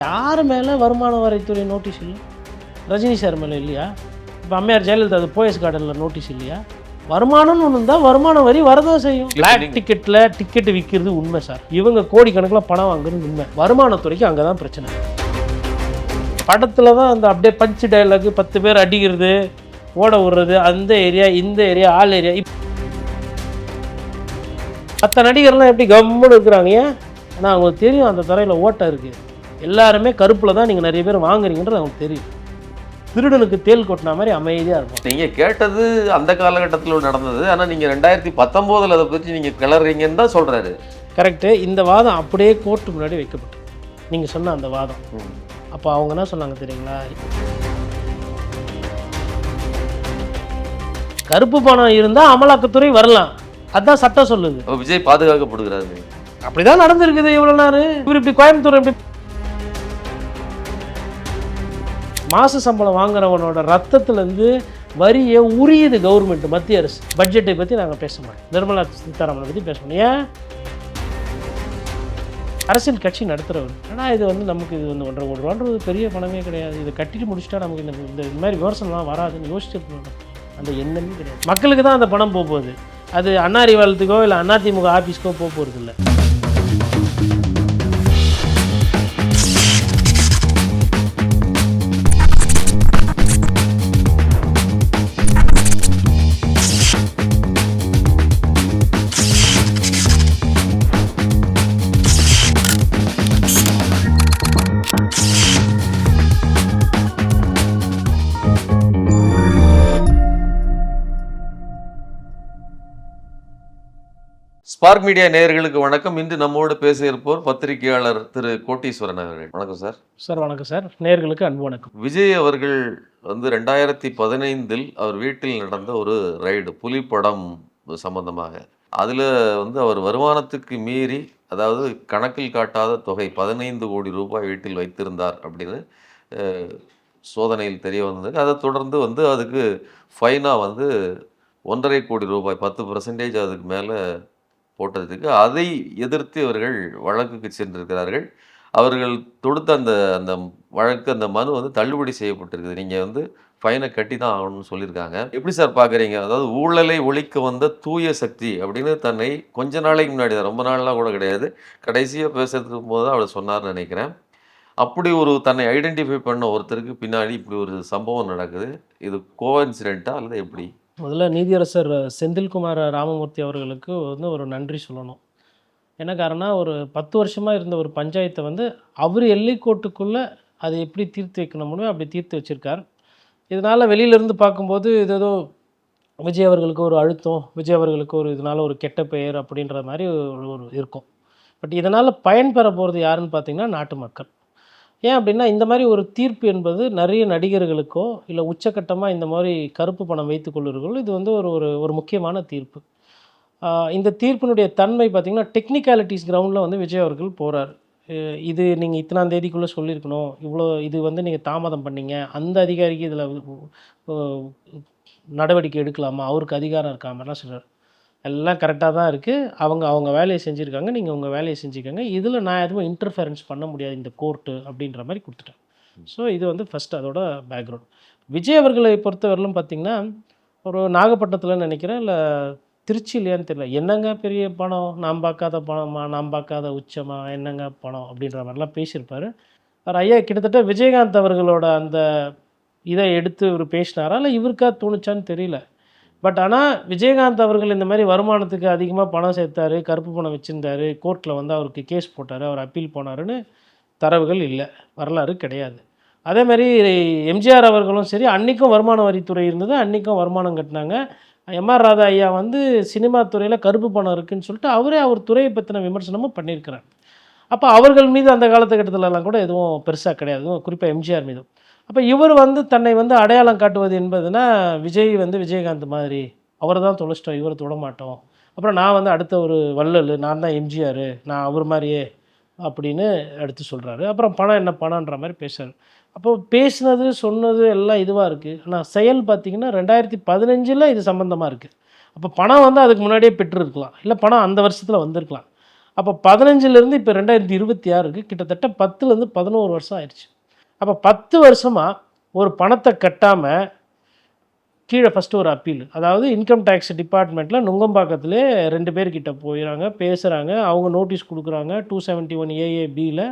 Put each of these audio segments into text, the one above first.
யார் மேலே வருமான வரித்துறை நோட்டீஸ் இல்லை? ரஜினி சார் மேலே இல்லையா? இப்போ அம்மையார் ஜெயலலிதா அது போயஸ் கார்டனில் நோட்டீஸ் இல்லையா? வருமானம்னு ஒன்று இருந்தால் வருமான வரி வரதான் செய்யும். பிளாக் டிக்கெட்டில் டிக்கெட் விற்கிறது உண்மை சார் இவங்க கோடிக்கணக்கில் பணம் வாங்குறது உண்மை. வருமானத்துறைக்கு அங்கே தான் பிரச்சனை. படத்தில் தான் அந்த அப்படியே பஞ்சு டயலாக் பத்து பேர் அடிக்கிறது ஓட விடுறது அந்த ஏரியா இந்த ஏரியா ஆள் ஏரியா மற்ற நடிகர்லாம் எப்படி கம்முன்னு இருக்கிறாங்க ஏன்? ஆனால் அவங்களுக்கு தெரியும் அந்த தரையில் ஓட்டம் இருக்குது எல்லாருமே கருப்பில் தான் நீங்கள் நிறைய பேர் வாங்குறீங்கன்றது அவங்களுக்கு தெரியும். திருடனுக்கு தேல் கொட்டின மாதிரி அமைதியாக இருக்கும். நீங்க கேட்டது அந்த காலகட்டத்தில் நடந்தது. ஆனா நீங்க ரெண்டாயிரத்தி பத்தொன்பதுல அதை பற்றி நீங்க கிளறீங்கன்னு தான் சொல்றாரு. கரெக்டு இந்த வாதம் அப்படியே கோர்ட்டு முன்னாடி வைக்கப்பட்டு நீங்கள் சொன்ன அந்த வாதம். அப்போ அவங்க என்ன சொன்னாங்க தெரியுங்களா? கருப்பு பணம் இருந்தால் அமலாக்கத்துறை வரலாம். அதான் சட்டம் சொல்லுது. விஜய் பாதுகாக்கப்படுகிறாரு. அப்படிதான் நடந்திருக்குது இவ்வளோ நேரம் இவர் இப்படி கோயம்புத்தூர் இப்படி மாத சம்பளம் வாங்குறவனோட ரத்தத்துலேருந்து வரியை உரியுது கவர்மெண்ட் மத்திய அரசு. பட்ஜெட்டை பற்றி நாங்கள் பேச மாட்டோம் நிர்மலா சீதாராமனை பற்றி பேச மாட்டோம் ஏன்? அரசியல் கட்சி நடத்துகிறவர் ஆனால் இது வந்து நமக்கு இது வந்து ஒன்றரை கோடி ரூபான்றது பெரிய பணமே கிடையாது. இதை கட்டிட்டு முடிச்சுட்டா நமக்கு இந்த இந்த இந்த மாதிரி விமர்சனம்லாம் வராதுன்னு யோசிச்சிருக்கணும் அந்த எண்ணமே கிடையாது. மக்களுக்கு தான் அந்த பணம் போக போகுது. அது அண்ணா அறிவாலயத்துக்கோ இல்லை அதிமுக ஆஃபீஸ்க்கோ போக போகிறது இல்லை ஸ்பார்க் மீடியா நேயர்களுக்கு வணக்கம். இன்று நம்மோடு பேச இருப்போர் பத்திரிகையாளர் திரு கோட்டீஸ்வரன் அவர்கள். வணக்கம் சார். சார் வணக்கம் சார். நேர்களுக்கு அன்பு வணக்கம். விஜய் அவர்கள் வந்து ரெண்டாயிரத்தி பதினைந்தில் அவர் வீட்டில் நடந்த ஒரு ரைடு புலிப்படம் சம்பந்தமாக. அதில் வந்து அவர் வருமானத்துக்கு மீறி அதாவது கணக்கில் காட்டாத தொகை பதினைந்து கோடி ரூபாய் வீட்டில் வைத்திருந்தார் அப்படின்னு சோதனையில் தெரிய வந்தது அதை தொடர்ந்து வந்து அதுக்கு ஃபைனாக வந்து ஒன்றரை கோடி ரூபாய் பத்து பர்சன்டேஜ் அதுக்கு மேலே போட்டதுக்கு அதை எதிர்த்து இவர்கள் வழக்குக்கு சென்றிருக்கிறார்கள். அவர்கள் தொடுத்த அந்த அந்த வழக்கு அந்த மனு வந்து தள்ளுபடி செய்யப்பட்டிருக்குது. நீங்கள் வந்து ஃபைனை கட்டி தான் ஆகணும்னு சொல்லியிருக்காங்க. எப்படி சார் பார்க்குறீங்க? அதாவது ஊழலை ஒழிக்க வந்த தூய சக்தி அப்படின்னு தன்னை கொஞ்ச நாளைக்கு முன்னாடி தான் ரொம்ப நாள்லாம் கூட கிடையாது கடைசியாக பேசுறதுக்கு போது தான் அவர் சொன்னார்னு நினைக்கிறேன். அப்படி ஒரு தன்னை ஐடென்டிஃபை பண்ண ஒருத்தருக்கு பின்னாடி இப்படி ஒரு சம்பவம் நடக்குது. இது கோ இன்சிடென்ட்டா அல்லது எப்படி? முதல்ல நீதியரசர் செந்தில்குமார் ராமமூர்த்தி அவர்களுக்கு வந்து ஒரு நன்றி சொல்லணும். என்ன காரணம் ஒரு பத்து வருஷமாக இருந்த ஒரு பஞ்சாயத்தை வந்து அவர் எல்லைக்கோட்டுக்குள்ளே அதை எப்படி தீர்த்து வைக்கணும்னு அப்படி தீர்த்து வச்சுருக்கார். இதனால் வெளியிலேருந்து பார்க்கும்போது இது ஏதோ விஜய் அவர்களுக்கு ஒரு அழுத்தம் விஜய் அவர்களுக்கு ஒரு இதனால் ஒரு கெட்ட பெயர் அப்படின்ற மாதிரி ஒரு ஒரு இருக்கும். பட் இதனால் பயன்பெற போகிறது யாருன்னு பார்த்தீங்கன்னா நாட்டு மக்கள். ஏன் அப்படின்னா இந்த மாதிரி ஒரு தீர்ப்பு என்பது நிறைய நடிகர்களுக்கோ இல்லை உச்சக்கட்டமாக இந்த மாதிரி கருப்பு பணம் வைத்துக் கொள்ளுறவர்கள் இது வந்து ஒரு ஒரு ஒரு முக்கியமான தீர்ப்பு. இந்த தீர்ப்பினுடைய தன்மை பார்த்திங்கன்னா டெக்னிக்காலிட்டிஸ் கிரவுண்டில் வந்து விஜய் அவர்கள் போகிறார் இது நீங்கள் இத்தனாம் தேதிக்குள்ளே சொல்லியிருக்கணும். இவ்வளோ இது வந்து நீங்கள் தாமதம் பண்ணீங்க. அந்த அதிகாரிக்கு இதில் நடவடிக்கை எடுக்கலாமா? அவருக்கு அதிகாரம் இருக்கா? மாதிரிலாம் சொல்கிறார் எல்லாம் கரெக்டாக தான் இருக்குது அவங்க அவங்க வேலையை செஞ்சுருக்காங்க. நீங்கள் உங்கள் வேலையை செஞ்சுக்கோங்க. இதில் நான் எதுவும் இன்டர்ஃபரன்ஸ் பண்ண முடியாது. இந்த கோர்ட்டு அப்படின்ற மாதிரி கொடுத்துட்டேன். ஸோ இது வந்து ஃபஸ்ட் அதோட பேக்ரவுண்ட் விஜய் அவர்களை பொறுத்தவரையிலும் பார்த்தீங்கன்னா ஒரு நாகப்பட்டினத்தில் நினைக்கிறேன் இல்லை திருச்சியிலையான்னு தெரியல. என்னங்க பெரிய பணம்? நாம் பார்க்காத பணமா? நாம் பார்க்காத உச்சமா? என்னங்க பணம்? அப்படின்ற மாதிரிலாம் பேசியிருப்பார். அவர் ஐயா கிட்டத்தட்ட விஜயகாந்த் அவர்களோட அந்த இதை எடுத்து இவர் பேசினாரா? இல்லை இவருக்கா தோணுச்சான்னு தெரியல. பட் ஆனால் விஜயகாந்த் அவர்கள் இந்த மாதிரி வருமானத்துக்கு அதிகமாக பணம் சேர்த்தாரு கருப்பு பணம் வச்சுருந்தாரு கோர்ட்டில் வந்து அவருக்கு கேஸ் போட்டார் அவர் அப்பீல் போனாருன்னு தரவுகள் இல்லை வரலாறு கிடையாது. அதே மாதிரி எம்ஜிஆர் அவர்களும் சரி அன்றைக்கும் வருமான வரித்துறை இருந்தது அன்றைக்கும் வருமானம் கட்டினாங்க. எம்ஆர் ராதா ஐயா வந்து சினிமா துறையில் கருப்பு பணம் இருக்குன்னு சொல்லிட்டு அவரே அவர் துறையை பற்றின விமர்சனமும் பண்ணியிருக்கிறார். அப்போ அவர்கள் மீது அந்த காலத்துக்கட்டத்திலலாம் கூட எதுவும் பெருசாக கிடையாது. குறிப்பாக எம்ஜிஆர் மீதும். அப்போ இவர் வந்து தன்னை வந்து அடையாளம் காட்டுவது என்பதுனா விஜய் வந்து விஜயகாந்த் மாதிரி. அவரை தான் தொலைச்சிட்டோம் இவரை தொட மாட்டோம் அப்புறம் நான் வந்து அடுத்த ஒரு வள்ளல் நான் தான் எம்ஜிஆர் நான் அவர் மாதிரியே அப்படின்னு எடுத்து சொல்கிறாரு அப்புறம் பணம் என்ன பணம்ன்ற மாதிரி பேசுறாரு. அப்போ பேசினது சொன்னது எல்லாம் இதுவாக இருக்குது ஆனால் செயல் பார்த்தீங்கன்னா ரெண்டாயிரத்தி பதினஞ்சில் இது சம்மந்தமாக இருக்குது அப்போ பணம் வந்து அதுக்கு முன்னாடியே பெற்றிருக்கலாம். இல்லை பணம் அந்த வருஷத்தில் வந்திருக்கலாம். அப்போ பதினஞ்சிலேருந்து இப்போ ரெண்டாயிரத்தி இருபத்தி ஆறுக்கு கிட்டத்தட்ட பத்துலேருந்து பதினோரு வருஷம் ஆயிடுச்சு. அப்போ பத்து வருஷமாக ஒரு பணத்தை கட்டாமல் கீழே ஃபஸ்ட்டு ஒரு அப்பீல் அதாவது இன்கம் டேக்ஸ் டிபார்ட்மெண்ட்டில் நுங்கம்பாக்கத்திலே ரெண்டு பேர்கிட்ட போயிடறாங்க பேசுகிறாங்க அவங்க நோட்டீஸ் கொடுக்குறாங்க டூ செவன்ட்டி ஒன் ஏஏ பியில்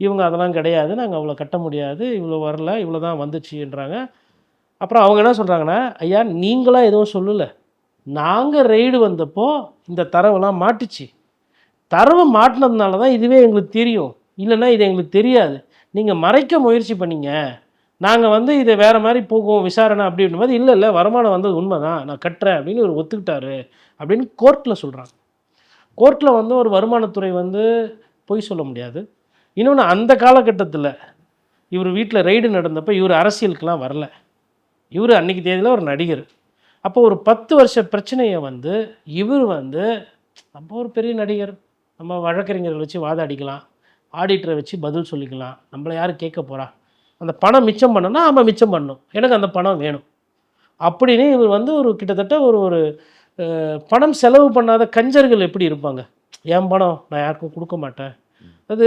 இவங்க அதெல்லாம் கிடையாது நாங்கள் அவ்வளோ கட்ட முடியாது இவ்வளோ வரல இவ்வளோ தான் வந்துச்சுன்றாங்க. அப்புறம் அவங்க என்ன சொல்கிறாங்கன்னா ஐயா நீங்களாம் எதுவும் சொல்லலை. நாங்கள் ரெய்டு வந்தப்போ இந்த தரவெல்லாம் மாட்டுச்சு. தரவு மாட்டினதுனால தான் இதுவே எங்களுக்கு தெரியும். இல்லைன்னா இது எங்களுக்கு தெரியாது. நீங்கள் மறைக்க முயற்சி பண்ணீங்க. நாங்கள் வந்து இதை வேறு மாதிரி போகும் விசாரணை அப்படின்ற மாதிரி இல்லை இல்லை வருமானம் வந்தது உண்மை தான் நான் கட்டுறேன் அப்படின்னு இவர் ஒத்துக்கிட்டாரு அப்படின்னு கோர்ட்டில் சொல்கிறாங்க கோர்ட்டில் வந்து ஒரு வருமானத்துறை வந்து பொய் சொல்ல முடியாது. இன்னொன்று அந்த காலகட்டத்தில் இவர் வீட்டில் ரெய்டு நடந்தப்போ இவர் அரசியலுக்கெலாம் வரல. இவர் அன்னைக்கு தேதியில் ஒரு நடிகர். அப்போ ஒரு பத்து வருஷ பிரச்சனையை வந்து இவர் வந்து நம்ம ஒரு பெரிய நடிகர். நம்ம வழக்கறிஞர்கள் வச்சு வாதாடிக்கலாம். ஆடிட்டரை வச்சு பதில் சொல்லிக்கலாம். நம்மளை யாரும் கேட்க போகிறா அந்த பணம் மிச்சம் பண்ணனா ஆமாம் மிச்சம் பண்ணணும் எனக்கு அந்த பணம் வேணும். அப்படின்னு இவர் வந்து ஒரு கிட்டத்தட்ட ஒரு ஒரு பணம் செலவு பண்ணாத கஞ்சர்கள் எப்படி இருப்பாங்க? என் பணம்? நான் யாருக்கும் கொடுக்க மாட்டேன். அது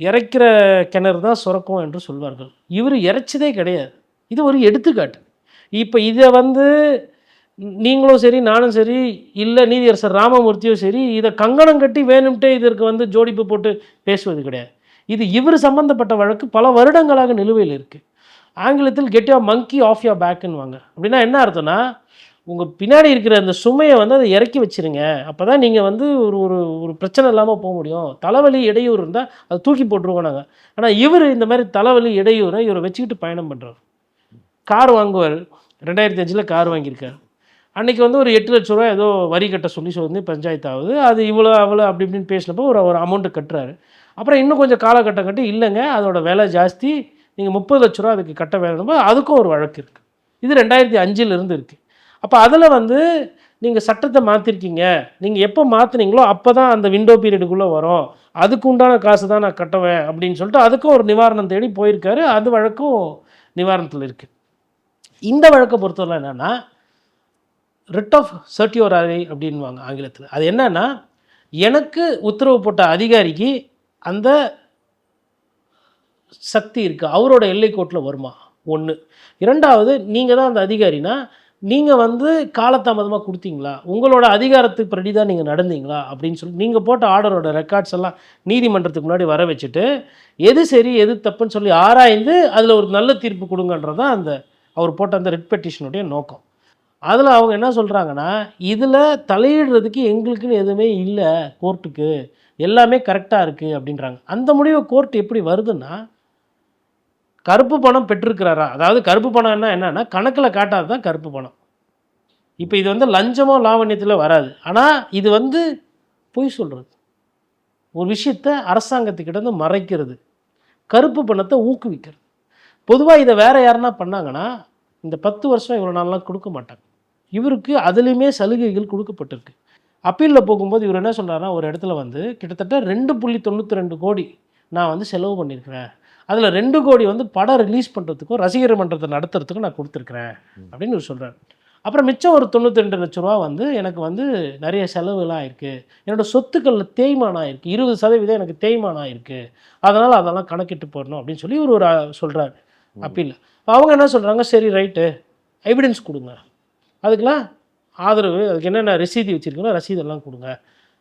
இறைக்கிற கிணறு தான் சுரக்கும் என்று சொல்வார்கள். இவர் இறைச்சதே கிடையாது. இது ஒரு எடுத்துக்காட்டு. இப்போ இதை வந்து நீங்களும் சரி நானும் சரி இல்லை நீதியரசர் ராமமூர்த்தியும் சரி இதை கங்கணம் கட்டி வேணும்ட்டே இதற்கு வந்து ஜோடிப்பு போட்டு பேசுவது கிடையாது. இது இவர் சம்பந்தப்பட்ட வழக்கு பல வருடங்களாக நிலுவையில் இருக்குது ஆங்கிலத்தில் கெட் யோர் மங்கி ஆஃப் யார் பேக்குன்னு வாங்க அப்படின்னா என்ன அர்த்தம்னா உங்கள் பின்னாடி இருக்கிற அந்த சுமையை வந்து அதை இறக்கி வச்சிருங்க. அப்போ தான் நீங்கள் வந்து ஒரு ஒரு ஒரு பிரச்சனை இல்லாமல் போக முடியும். தலைவலி இடையூறு இருந்தால் அதை தூக்கி போட்டுருவோம் நாங்கள் ஆனால் இவர் இந்த மாதிரி தலைவலி இடையூறை இவரை வச்சுக்கிட்டு பயணம் பண்ணுறார் கார் வாங்குவார். ரெண்டாயிரத்தி அஞ்சில் கார் வாங்கியிருக்கார். அன்றைக்கி வந்து ஒரு எட்டு லட்ச ரூபா ஏதோ வரி கட்ட சொல்லி சொல்லி பஞ்சாயத்து ஆகுது அது இவ்வளோ அவ்வளோ அப்படி இப்படின்னு பேசினப்போ ஒரு ஒரு அமௌண்ட்டு கட்டுறாரு. அப்புறம் இன்னும் கொஞ்சம் காலகட்டம் கட்டி இல்லைங்க அதோட விலை ஜாஸ்தி நீங்கள் முப்பது லட்ச ரூபா அதுக்கு கட்ட வேணுமோ அதுக்கும் ஒரு வழக்கு இருக்குது இது ரெண்டாயிரத்தி அஞ்சிலிருந்து இருக்குது அப்போ அதில் வந்து நீங்கள் சட்டத்தை மாற்றிருக்கீங்க நீங்கள் எப்போ மாற்றுனீங்களோ அப்போ தான் அந்த விண்டோ பீரியடுக்குள்ளே வரும். அதுக்கு உண்டான காசு தான் நான் கட்டுவேன் அப்படின்னு சொல்லிட்டு அதுக்கும் ஒரு நிவாரணம் தேடி போயிருக்காரு. அது வழக்கும் நிவாரணத்தில் இருக்குது இந்த வழக்கை பொறுத்தவரை என்னென்னா ரிட் ஆஃப் சர்டியோராரி அப்படின்வாங்க ஆங்கிலத்தில். அது என்னன்னா எனக்கு உத்தரவு போட்ட அதிகாரிக்கு அந்த சக்தி இருக்குது அவரோட எல்லைக்கோட்டில் வருமா? ஒன்று இரண்டாவது நீங்கள் தான் அந்த அதிகாரினா நீங்கள் வந்து காலதாமதமாக கொடுத்தீங்களா? உங்களோட அதிகாரத்துக்கு படி தான் நீங்கள் நடந்தீங்களா? அப்படின்னு சொல்லி நீங்கள் போட்ட ஆர்டரோட ரெக்கார்ட்ஸ் எல்லாம் நீதிமன்றத்துக்கு முன்னாடி வர வச்சுட்டு எது சரி எது தப்புன்னு சொல்லி ஆராய்ந்து அதில் ஒரு நல்ல தீர்ப்பு கொடுங்கன்றது தான் அந்த அவர் போட்ட அந்த ரிட் பெட்டிஷனுடைய நோக்கம். அதில் அவங்க என்ன சொல்கிறாங்கன்னா இதில் தலையிடுறதுக்கு எங்களுக்குன்னு எதுவுமே இல்லை கோர்ட்டுக்கு. எல்லாமே கரெக்டாக இருக்குது அப்படின்றாங்க. அந்த முடிவு கோர்ட் எப்படி வருதுன்னா கருப்பு பணம் பெற்றிருக்கிறாரா? அதாவது கருப்பு பணம்னா என்னென்னா கணக்கில் காட்டாது தான் கருப்பு பணம். இப்போ இது வந்து லஞ்சமோ லாவண்யத்தில் வராது. ஆனால் இது வந்து பொய் சொல்கிறது ஒரு விஷயத்தை அரசாங்கத்துக்கிட்ட இருந்து மறைக்கிறது. கருப்பு பணத்தை ஊக்குவிக்கிறது. பொதுவாக இதை வேறு யாருன்னா பண்ணாங்கன்னா இந்த பத்து வருஷம் இவ்வளோ நாள்லாம் கொடுக்க மாட்டாங்க. இவருக்கு அதுலேயுமே சலுகைகள் கொடுக்கப்பட்டிருக்கு. அப்பீலில் போகும்போது இவர் என்ன சொல்றாருன்னா ஒரு இடத்துல வந்து கிட்டத்தட்ட ரெண்டு புள்ளி தொண்ணூற்றி ரெண்டு கோடி நான் வந்து செலவு பண்ணியிருக்கிறேன் அதில் ரெண்டு கோடி வந்து படம் ரிலீஸ் பண்ணுறதுக்கும் ரசிகர் மன்றத்தை நடத்துறதுக்கும் நான் கொடுத்துருக்குறேன் அப்படின்னு இவர் சொல்கிறார் அப்புறம் மிச்சம் ஒரு தொண்ணூற்றி ரெண்டு லட்ச ரூபா வந்து எனக்கு வந்து நிறைய செலவுலாம் இருக்குது என்னோட சொத்துக்களில் தேய்மானம் ஆயிருக்கு. இருபது சதவீதம் எனக்கு தேய்மானம் ஆயிருக்கு. அதனால் அதெல்லாம் கணக்கிட்டு போடணும் அப்படின்னு சொல்லி இவர் ஒரு சொல்கிறார் அப்பீல் அவங்க என்ன சொல்கிறாங்க சரி ரைட்டு. எவிடன்ஸ் கொடுங்க. அதுக்கெல்லாம் ஆதரவு அதுக்கு என்னென்ன ரசீது வச்சுருக்கீங்களோ ரசீதெல்லாம் கொடுங்க.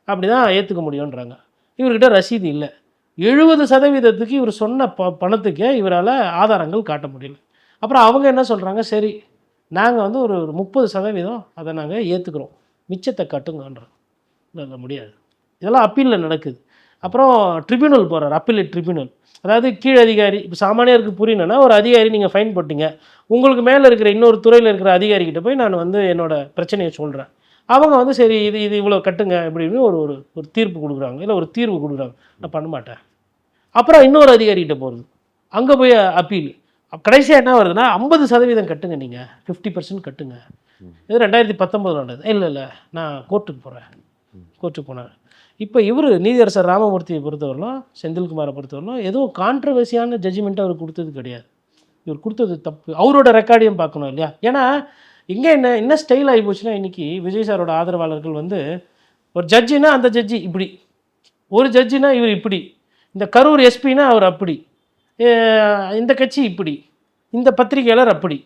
அப்படி தான் ஏற்றுக்க முடியுன்றாங்க இவர்கிட்ட ரசீது இல்லை. எழுபது சதவீதத்துக்கு இவர் சொன்ன ப பணத்துக்கே இவரால் ஆதாரங்கள் காட்ட முடியல. அப்புறம் அவங்க என்ன சொல்கிறாங்க சரி நாங்கள் வந்து ஒரு ஒரு முப்பது சதவீதம் அதை நாங்கள் ஏற்றுக்குறோம் மிச்சத்தை கட்டுங்கன்றோம் இல்லை முடியாது. இதெல்லாம் அப்பீலில் நடக்குது. அப்புறம் ட்ரிபியூனல் போகிறார் அப்பீலேட் ட்ரிபியூனல் அதாவது கீழ் அதிகாரி இப்போ சாமானியருக்கு புரியணும்னா ஒரு அதிகாரி நீங்கள் ஃபைன் போட்டீங்க. உங்களுக்கு மேலே இருக்கிற இன்னொரு துறையில் இருக்கிற அதிகாரிகிட்ட போய் நான் வந்து என்னோட பிரச்சனையை சொல்கிறேன் அவங்க வந்து சரி இது இது இவ்வளோ கட்டுங்க இப்படின்னு ஒரு ஒரு ஒரு தீர்ப்பு கொடுக்குறாங்க. இல்லை ஒரு தீர்வு கொடுக்குறாங்க. நான் பண்ண மாட்டேன். அப்புறம் இன்னொரு அதிகாரிகிட்ட போகிறது அங்கே போய் அப்பீல் கடைசியாக என்ன வருதுன்னா ஐம்பது சதவீதம் கட்டுங்க நீங்கள் ஃபிஃப்டி பர்சன்ட் கட்டுங்க. இது ரெண்டாயிரத்தி பத்தொம்போது நடந்தது. இல்லை இல்லை நான் கோர்ட்டுக்கு போகிறேன் கோர்ட்டுக்கு போனேன் இப்போ இவர் நீதியரசர் ராமமூர்த்தியை பொறுத்தவரையிலும் செந்தில்குமாரை பொறுத்தவரையிலும் எதுவும் கான்ட்ரவர்சியான ஜட்ஜ்மெண்ட் அவர் கொடுத்தது கிடையாது. இவர் கொடுத்தது தப்பு. அவரோட ரெக்கார்டையும் பார்க்கணும் இல்லையா? ஏன்னா இங்கே என்ன என்ன ஸ்டைல் ஆகி போச்சுன்னா இன்றைக்கி விஜய் சாரோட ஆதரவாளர்கள் வந்து ஒரு ஜட்ஜினா அந்த ஜட்ஜி இப்படி. ஒரு ஜட்ஜினா இவர் இப்படி. இந்த கரூர் எஸ்பினா அவர் அப்படி. இந்த கட்சி இப்படி. இந்த பத்திரிகையாளர் அப்படி.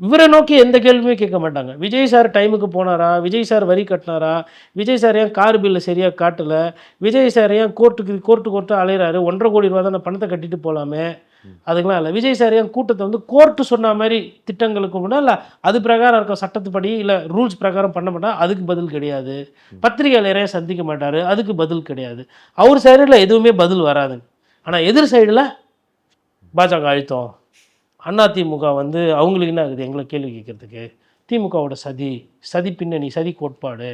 இவரை நோக்கி எந்த கேள்வியுமே கேட்க மாட்டாங்க. விஜய் சார் டைமுக்கு போனாரா? விஜய் சார் வரி கட்டினாரா? விஜய் சார் ஏன் கார் பில்லை சரியாக காட்டலை? விஜய் சார் ஏன் கோர்ட்டுக்கு கோர்ட்டு கோர்ட்டு அலையிறாரு? ஒன்றரை கோடி ரூபா தானே பணத்தை கட்டிட்டு போகலாமே அதுக்கெல்லாம் இல்லை. விஜய் சார் ஏன் கூட்டத்தை வந்து கோர்ட்டு சொன்ன மாதிரி திட்டங்களுக்கு கூட இல்லை. அது பிரகாரம் இருக்க சட்டத்துப்படி இல்லை ரூல்ஸ் பிரகாரம் பண்ண மாட்டா. அதுக்கு பதில் கிடையாது. பத்திரிகையாளரையும் சந்திக்க மாட்டார். அதுக்கு பதில் கிடையாது. அவர் சைடில் எதுவுமே பதில் வராது ஆனால் எதிர் சைடில் பாஜக அழுத்தம். அண்ணா திமுக வந்து அவங்களுக்கு என்ன ஆகுது? எங்களை கேள்வி கேட்கறதுக்கு. திமுகவோட சதி சதி பின்னணி சதி கோட்பாடு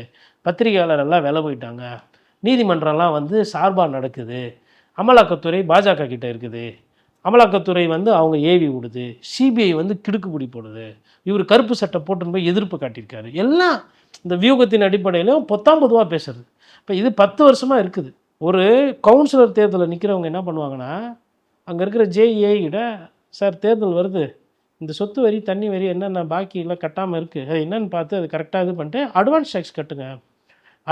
பத்திரிகையாளர் எல்லாம் விலை போயிட்டாங்க. நீதிமன்றம்லாம் வந்து சார்பாக நடக்குது. அமலாக்கத்துறை பாஜக கிட்ட இருக்குது. அமலாக்கத்துறை வந்து அவங்க ஏவி விடுது. சிபிஐ வந்து கிடுக்குப்பிடி போடுது. இவர் கருப்பு சட்டை போட்டுன்னு போய் எதிர்ப்பு காட்டியிருக்காரு. எல்லாம் இந்த வியூகத்தின் அடிப்படையிலும் பொத்தாம் பொதுவாக பேசுறது. இப்போ இது பத்து வருஷமாக இருக்குது. ஒரு கவுன்சிலர் தேர்தலில் நிற்கிறவங்க என்ன பண்ணுவாங்கன்னா அங்கே இருக்கிற ஜேஇஏ சார் தேர்தல் வருது. இந்த சொத்து வரி தண்ணி வரி என்னென்ன பாக்கியெல்லாம் கட்டாமல் இருக்குது அது என்னென்னு பார்த்து அது கரெக்டாக இது பண்ணிட்டு அட்வான்ஸ் டேக்ஸ் கட்டுங்க.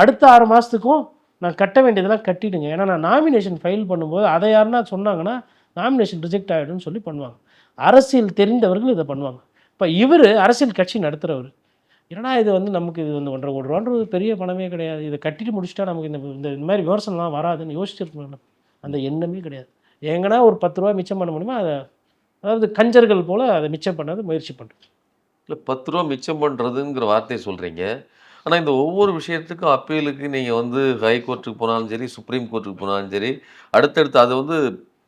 அடுத்த ஆறு மாதத்துக்கும் நான் கட்ட வேண்டியதெல்லாம் கட்டிடுங்க. ஏன்னா நான் நாமினேஷன் ஃபைல் பண்ணும்போது அதை யாருன்னா சொன்னாங்கன்னா நாமினேஷன் ரிஜெக்ட் ஆகிடும்னு சொல்லி பண்ணுவாங்க. அரசியல் தெரிந்தவர்கள் இதை பண்ணுவாங்க. இப்போ இவர் அரசியல் கட்சி நடத்துகிறவர் என்னடா இது வந்து நமக்கு இது வந்து ஒன்றரை கோடி ரூபான்றது பெரிய பணமே கிடையாது. இதை கட்டிட்டு முடிச்சிட்டா நமக்கு இந்த இந்த இந்த மாதிரி விமர்சனம்லாம் வராதுன்னு யோசிச்சிருக்கணும் அந்த எண்ணமே கிடையாது. எங்கன்னா ஒரு பத்து ரூபா மிச்சம் பண்ண முடியுமா? அதை அதாவது கஞ்சர்கள் போல் அதை மிச்சம் பண்ணது முயற்சி பண்ணுறது இல்லை பத்து ரூபா மிச்சம் பண்ணுறதுங்கிற வார்த்தையை சொல்கிறீங்க ஆனால் இந்த ஒவ்வொரு விஷயத்துக்கும் அப்பீலுக்கு நீங்கள் வந்து ஹை கோர்ட்டுக்கு போனாலும் சரி சுப்ரீம் கோர்ட்டுக்கு போனாலும் சரி அடுத்தடுத்து அது வந்து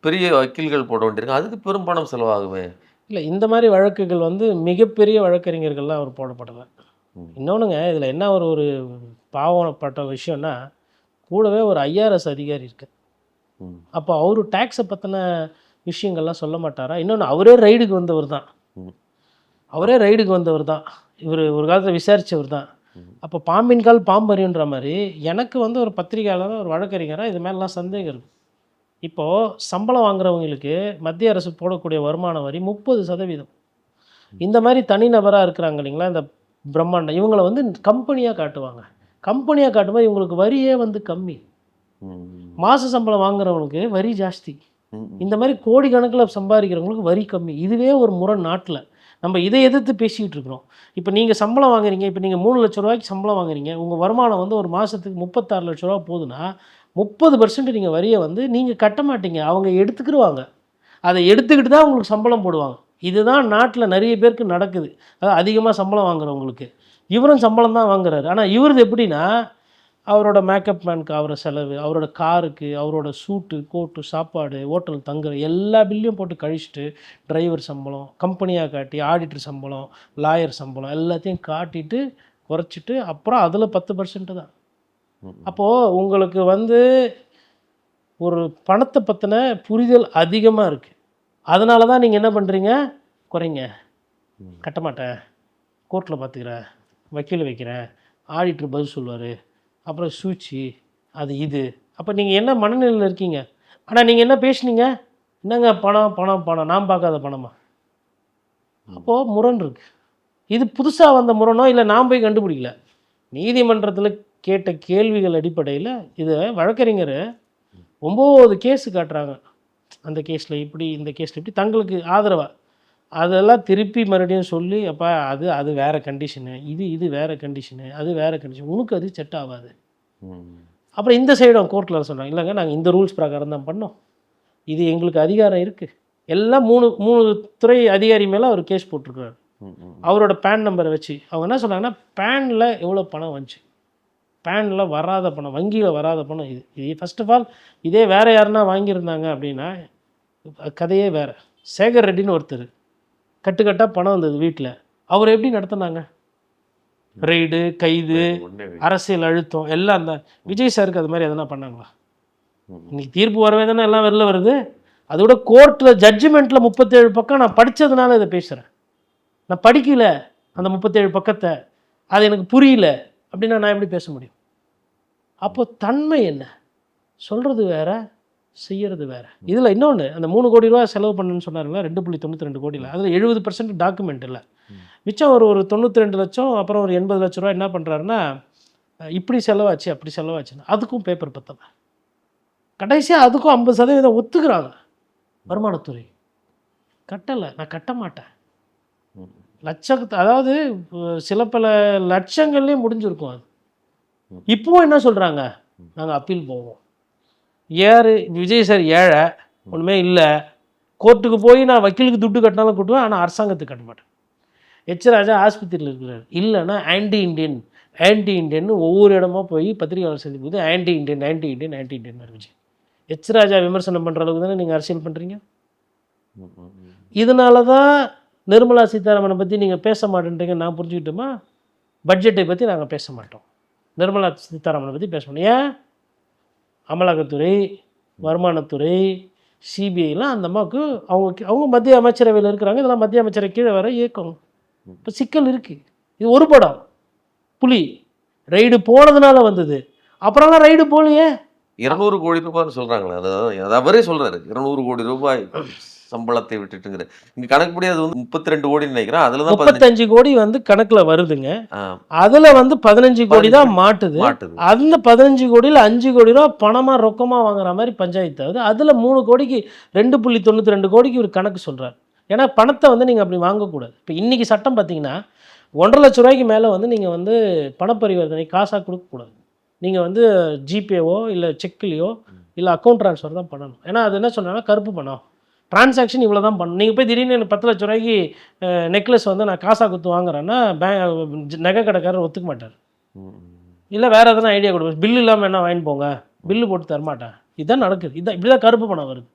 பெரிய வக்கீல்கள் போட வேண்டியிருக்கு. அதுக்கு பெரும் பணம் செலவாகுமே. இல்லை இந்த மாதிரி வழக்குகள் வந்து மிகப்பெரிய வழக்கறிஞர்கள்லாம் அவர் போடப்படலை. இன்னொன்றுங்க இதில் என்ன ஒரு ஒரு பாவப்பட்ட விஷயம்னா கூடவே ஒரு ஐஆர்எஸ் அதிகாரி இருக்கு. அப்போ அவரு டேக்ஸை பற்றின விஷயங்கள்லாம் சொல்ல மாட்டாரா? இன்னொன்று அவரே ரைடுக்கு வந்தவர் தான். அவரே ரைடுக்கு வந்தவர் தான். இவர் ஒரு காலத்தில் விசாரித்தவர் தான். அப்போ பாம்பின் கால் பாம்பறின்ற மாதிரி எனக்கு வந்து ஒரு பத்திரிகையாளராக ஒரு வழக்கறிஞராக இது மேலாம் சந்தேகம் இருக்குது இப்போது சம்பளம் வாங்குறவங்களுக்கு மத்திய அரசு போடக்கூடிய வருமான வரி முப்பது சதவீதம். இந்த மாதிரி தனிநபராக இருக்கிறாங்க இல்லைங்களா? இந்த பிரம்மாண்டம். இவங்களை வந்து கம்பெனியாக காட்டுவாங்க. கம்பெனியாக காட்டும்போது இவங்களுக்கு வரியே வந்து கம்மி. மாத சம்பளம் வாங்குறவங்களுக்கு வரி ஜாஸ்தி. இந்த மாதிரி கோடிக்கணக்கில் சம்பாதிக்கிறவங்களுக்கு வரி கம்மி. இதுவே ஒரு முறை நாட்டில். நம்ம இதை எதிர்த்து பேசிக்கிட்டு இருக்கிறோம். இப்போ நீங்கள் சம்பளம் வாங்குறீங்க இப்போ நீங்கள் மூணு லட்ச ரூபாய்க்கு சம்பளம் வாங்குறீங்க உங்கள் வருமானம் வந்து ஒரு மாதத்துக்கு முப்பத்தாறு லட்ச ரூபா போகுதுன்னா முப்பது பர்சன்ட் நீங்கள் வரியை வந்து நீங்கள் கட்ட மாட்டீங்க. அவங்க எடுத்துக்கிடுவாங்க அதை எடுத்துக்கிட்டு தான் உங்களுக்கு சம்பளம் போடுவாங்க. இதுதான் நாட்டில் நிறைய பேருக்கு நடக்குது. அதாவது அதிகமாக சம்பளம் வாங்குறவங்களுக்கு. இவரும் சம்பளம் தான் வாங்குறாரு. ஆனால் இவரது எப்படின்னா அவரோட மேக்கப் மேனுக்கு ஆகிற செலவு அவரோட காருக்கு அவரோட சூட்டு கோட்டு சாப்பாடு ஹோட்டல் தங்குற எல்லா பில்லையும் போட்டு கழிச்சிட்டு டிரைவர் சம்பளம் கம்பெனியாக காட்டி ஆடிட்டர் சம்பளம் லாயர் சம்பளம் எல்லாத்தையும் காட்டிட்டு குறைச்சிட்டு அப்புறம் அதில் பத்து பர்சன்ட் தான். அப்போது உங்களுக்கு வந்து ஒரு பணத்தை பற்றின புரிதல் அதிகமாக இருக்குது அதனால தான் நீங்கள் என்ன பண்ணுறீங்க குறைங்க. கட்ட மாட்டேன் கோர்ட்டில் பார்த்துக்கிறேன் வக்கீல் வைக்கிறேன். ஆடிட்டர் பதில் சொல்லுவார். அப்புறம் சூச்சி அது இது. அப்போ நீங்கள் என்ன மனநிலையில் இருக்கீங்க? ஆனால் நீங்கள் என்ன பேசுனீங்க? என்னங்க பணம் பணம் பணம்? நான் பார்க்காத பணமா? அப்போது முரண் இருக்கு. இது புதுசாக வந்த முரணோ இல்லை நான் போய் கண்டுபிடிக்கல? நீதிமன்றத்தில் கேட்ட கேள்விகள் அடிப்படையில் இதை வழக்கறிஞர் ஒம்பது கேஸு காட்டுறாங்க. அந்த கேஸில் இப்படி இந்த கேஸில் இப்படி தங்களுக்கு ஆதரவாக அதெல்லாம் திருப்பி மறுபடியும் சொல்லி அப்பா அது அது வேறு கண்டிஷனு இது இது வேறு கண்டிஷனு அது வேறு கண்டிஷன் உனக்கு அது செட் ஆகாது. அப்புறம் இந்த சைடும் கோர்ட்டில் சொல்கிறாங்க இல்லைங்க நாங்கள் இந்த ரூல்ஸ் பிரகாரம் தான் பண்ணோம். இது எங்களுக்கு அதிகாரம் இருக்குது எல்லாம் மூணு மூணு துறை அதிகாரி மேலே அவர் கேஸ். ம். அவரோட பேன் நம்பரை வச்சு அவங்க என்ன சொன்னாங்கன்னா பேனில் எவ்வளோ பணம் வந்துச்சு? பேனில் வராத பணம் வங்கியில் வராத பணம் இது. இது ஃபர்ஸ்ட் ஆஃப் ஆல் இதே வேறு யாருன்னா வாங்கியிருந்தாங்க அப்படின்னா கதையே வேறு. சேகர் ரெட்டின்னு ஒருத்தர். கட்டுக்கட்டாக பணம் வந்தது வீட்டில் அவர் எப்படி நடத்துனாங்க? ரெய்டு கைது. அரசியல் அழுத்தம் எல்லாம் அந்த விஜய் சாருக்கு அது மாதிரி எதனா பண்ணாங்களா. இன்னைக்கு தீர்ப்பு வரவே தானே எல்லாம் வெளில வருது. அதோட கோர்ட்டில் ஜட்ஜ்மெண்ட்டில் முப்பத்தேழு பக்கம் நான் படித்ததுனால இதை பேசுகிறேன் நான் படிக்கல அந்த முப்பத்தேழு பக்கத்தை. அது எனக்கு புரியல அப்படின்னா நான் எப்படி பேச முடியும்? அப்போ தன்மை என்ன? சொல்கிறது வேற. செய்யறது வேற. இதில் இன்னொன்று அந்த மூணு கோடி ரூபா செலவு பண்ணுன்னு சொன்னாருங்களா? ரெண்டு புள்ளி தொண்ணூற்றி ரெண்டு கோடியில். அதில் எழுபது பர்சன்ட் டாக்குமெண்ட் இல்லை. மிச்சம் ஒரு ஒரு தொண்ணூற்றி ரெண்டு லட்சம் அப்புறம் ஒரு எண்பது லட்ச ரூபா என்ன பண்ணுறாருன்னா இப்படி செலவாச்சு அப்படி செலவாச்சுன்னு. அதுக்கும் பேப்பர் பத்தலை. கடைசியாக அதுக்கும் ஐம்பது சதவீதம் ஒத்துக்கிறாங்க வருமானத்துறை. கட்டலை. நான் கட்ட மாட்டேன். ம். லட்சத்து அதாவது சில பல லட்சங்கள்லேயே முடிஞ்சிருக்கும் அது. இப்போவும் என்ன சொல்கிறாங்க நாங்கள் அப்பீல் போவோம். ஏறு விஜய் சார் ஏழை ஒன்றுமே இல்லை. கோர்ட்டுக்கு போய் நான் வக்கீலுக்கு துட்டு கட்டினாலும் கூட்டுவேன் ஆனால் அரசாங்கத்துக்கு கட்ட மாட்டேன். எச் ராஜா ஆஸ்பத்திரியில் இருக்கிறார். இல்லைன்னா ஆன்டி இண்டியன் ஆன்டி இண்டியன் ஒவ்வொரு இடமா போய் பத்திரிகையாளர் சந்திக்கும் போது anti Indian anti Indian anti Indian Vijay H Raja விமர்சனம் பண்ணுற அளவுக்கு தானே நீங்கள் அரசியல் பண்ணுறீங்க இதனால தான் நிர்மலா சீதாராமனை பற்றி நீங்கள் பேச மாட்டேன்றீங்க நான் புரிஞ்சுக்கிட்டோமா? பட்ஜெட்டை பற்றி நாங்கள் பேச மாட்டோம். நிர்மலா சீதாராமனை பற்றி பேச மாட்டோம். ஏன்? அமலாக்கத்துறை வருமானத்துறை சிபிஐலாம் அந்த அம்மாவுக்கு அவங்க அவங்க மத்திய அமைச்சரவையில் இருக்கிறாங்க. இதெல்லாம் மத்திய அமைச்சரை கீழே வர இயக்கம். இப்போ சிக்கல் இருக்குது இது ஒரு படம். புலி. ரைடு போனதுனால வந்தது. அப்புறம்லாம் ரைடு போகலையே. இருநூறு கோடி ரூபாய்னு சொல்கிறாங்களே அதாவது அவரே சொல்கிறாரு இருநூறு கோடி ரூபாய். சம்பளத்தை விட்டுட்டுங்கிற இங்க கணக்குப்படி அது வந்து முப்பத்தி ரெண்டு கோடின்னு நினைக்கிறேன். அதுல தான் முப்பத்தஞ்சு கோடி வந்து கணக்கில் வருதுங்க. அதில் வந்து பதினஞ்சு கோடி தான் மாட்டுது. அந்த பதினஞ்சு கோடியில் அஞ்சு கோடி ரூபா பணமாக ரொக்கமாக வாங்குற மாதிரி பஞ்சாயத்து ஆகுது. அதில் மூணு கோடிக்கு ரெண்டு புள்ளி தொண்ணூற்றி ரெண்டு கோடிக்கு ஒரு கணக்கு சொல்கிறார் ஏன்னா பணத்தை வந்து நீங்கள் அப்படி வாங்கக்கூடாது. இப்போ இன்றைக்கி சட்டம் பார்த்தீங்கன்னா ஒன்றரை லட்ச ரூபாய்க்கு மேலே வந்து நீங்கள் வந்து பணப்பரிவர்த்தனை காசாக கொடுக்கக்கூடாது. நீங்கள் வந்து ஜிபேவோ இல்லை செக்லேயோ இல்லை அக்கௌண்ட் ட்ரான்ஸ்ஃபர் தான் பண்ணணும். ஏன்னா அது என்ன சொன்னாங்கன்னா கருப்பு பணம். டிரான்சாக்ஷன் இவ்வளோ தான் பண்ணணும் நீங்கள் போய் திடீர்னு எனக்கு பத்து லட்ச ரூபாய்க்கு நெக்லஸ் வந்து நான் காசாக கொடுத்து வாங்குறேன்னா பே நகை கடைக்காரர் ஒத்துக்க மாட்டார். இல்லை வேறு எதனா ஐடியா கொடுப்பேன். பில்லு இல்லாமல் என்ன வாங்கிட்டு போங்க. பில்லு போட்டு தரமாட்டேன் இதுதான் நடக்குது. இதான் இப்படி தான் கருப்பு பணம் வருது.